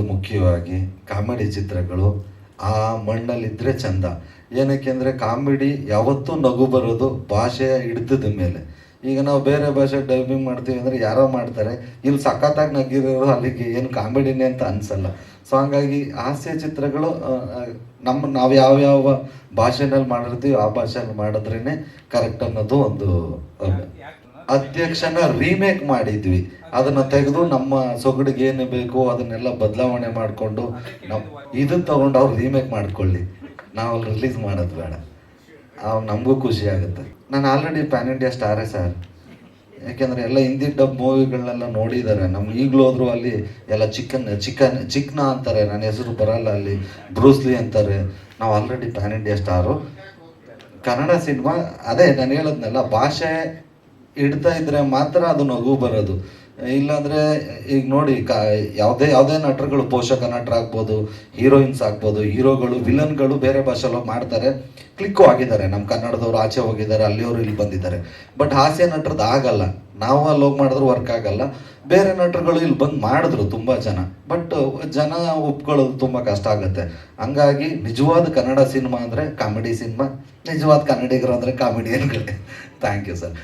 ಒಂದು ಮುಖ್ಯವಾಗಿ ಕಾಮಿಡಿ ಚಿತ್ರಗಳು, ಆ ಮಣ್ಣಲ್ಲಿದ್ದರೆ ಚಂದ. ಏನಕ್ಕೆ ಅಂದರೆ ಕಾಮಿಡಿ ಯಾವತ್ತೂ ನಗು ಬರೋದು ಭಾಷೆಯ ಹಿಡಿತದ ಮೇಲೆ. ಈಗ ನಾವು ಬೇರೆ ಭಾಷೆ ಡಬ್ಬಿಂಗ್ ಮಾಡ್ತೀವಿ ಅಂದರೆ ಯಾರೋ ಮಾಡ್ತಾರೆ, ಇಲ್ಲಿ ಸಖತ್ತಾಗಿ ನಗಿರೋರು ಅಲ್ಲಿಗೆ ಏನು ಕಾಮಿಡಿನೇ ಅಂತ ಅನಿಸಲ್ಲ. ಸೊ ಹಂಗಾಗಿ ಹಾಸ್ಯ ಚಿತ್ರಗಳು ನಮ್ಮ, ನಾವು ಯಾವ್ಯಾವ ಭಾಷೆನಲ್ಲಿ ಮಾಡಿರ್ತೀವಿ ಆ ಭಾಷೆಯಲ್ಲಿ ಮಾಡಿದ್ರೇ ಕರೆಕ್ಟ್ ಅನ್ನೋದು ಒಂದು ಅಧ್ಯಕ್ಷನ ರೀಮೇಕ್ ಮಾಡಿದ್ವಿ. ಅದನ್ನ ತೆಗೆದು ನಮ್ಮ ಸೊಗಡಿಗೆ ಏನು ಬೇಕು ಅದನ್ನೆಲ್ಲ ಬದಲಾವಣೆ ಮಾಡಿಕೊಂಡು ನಾವು ಇದನ್ನ ತಗೊಂಡು ಅವ್ರು ರೀಮೇಕ್ ಮಾಡ್ಕೊಳ್ಳಿ. ನಾವು ರಿಲೀಸ್ ಮಾಡೋದು ಬೇಡ. ಅವ್ರು ನಮಗೂ ಖುಷಿ ಆಗುತ್ತೆ. ನಾನು ಆಲ್ರೆಡಿ ಪ್ಯಾನ್ ಇಂಡಿಯಾ ಸ್ಟಾರೇ ಸರ್ ಯಾಕೆಂದ್ರೆ ಎಲ್ಲ ಹಿಂದಿ ಡಬ್ ಮೂವಿಗಳನ್ನೆಲ್ಲ ನೋಡಿದ್ದಾರೆ ನಮ್ಗೆ ಈಗಲೂ ಹೋದ್ರು ಅಲ್ಲಿ ಎಲ್ಲ ಚಿಕನ್ ಚಿಕನ್, ಚಿಕ್ನ ಅಂತಾರೆ. ನನ್ನ ಹೆಸರು ಬರಲ್ಲ ಅಲ್ಲಿ. ಬ್ರೂಸ್ಲಿ ಅಂತಾರೆ. ನಾವು already pan India star Kannada cinema ಅದೇ ನಾನು ಹೇಳೋದ್ನೆಲ್ಲ, ಭಾಷೆ ಇಡ್ತಾ ಇದ್ರೆ ಮಾತ್ರ ಅದು ನಗು ಬರೋದು. ಇಲ್ಲಾಂದ್ರೆ, ಈಗ ನೋಡಿ, ಕಾ, ಯಾವುದೇ ಯಾವುದೇ ನಟರುಗಳು ಪೋಷಕ ನಟರಾಗ್ಬೋದು, ಹೀರೋಯಿನ್ಸ್ ಆಗ್ಬೋದು, ಹೀರೋಗಳು, ವಿಲನ್ಗಳು ಬೇರೆ ಭಾಷೆಲ್ಲ ಮಾಡ್ತಾರೆ, ಕ್ಲಿಕ್ಕು ಆಗಿದ್ದಾರೆ. ನಮ್ಮ ಕನ್ನಡದವ್ರು ಆಚೆ ಹೋಗಿದ್ದಾರೆ, ಅಲ್ಲಿಯವರು ಇಲ್ಲಿ ಬಂದಿದ್ದಾರೆ. ಬಟ್ ಹಾಸ್ಯ ನಟರದ್ದು ಆಗಲ್ಲ. ನಾವು ಅಲ್ಲಿ ಹೋಗಿ ಮಾಡಿದ್ರು ವರ್ಕ್ ಆಗಲ್ಲ. ಬೇರೆ ನಟರುಗಳು ಇಲ್ಲಿ ಬಂದು ಮಾಡಿದ್ರು ತುಂಬ ಜನ. ಬಟ್ ಜನ ಒಪ್ಕೊಳ್ಳೋದು ತುಂಬ ಕಷ್ಟ ಆಗುತ್ತೆ. ಹಂಗಾಗಿ ನಿಜವಾದ ಕನ್ನಡ ಸಿನಿಮಾ ಅಂದರೆ ಕಾಮಿಡಿ ಸಿನಿಮಾ, ನಿಜವಾದ ಕನ್ನಡಿಗರು ಅಂದರೆ ಕಾಮಿಡಿಯನ್ಗಳೇ. Thank you sir.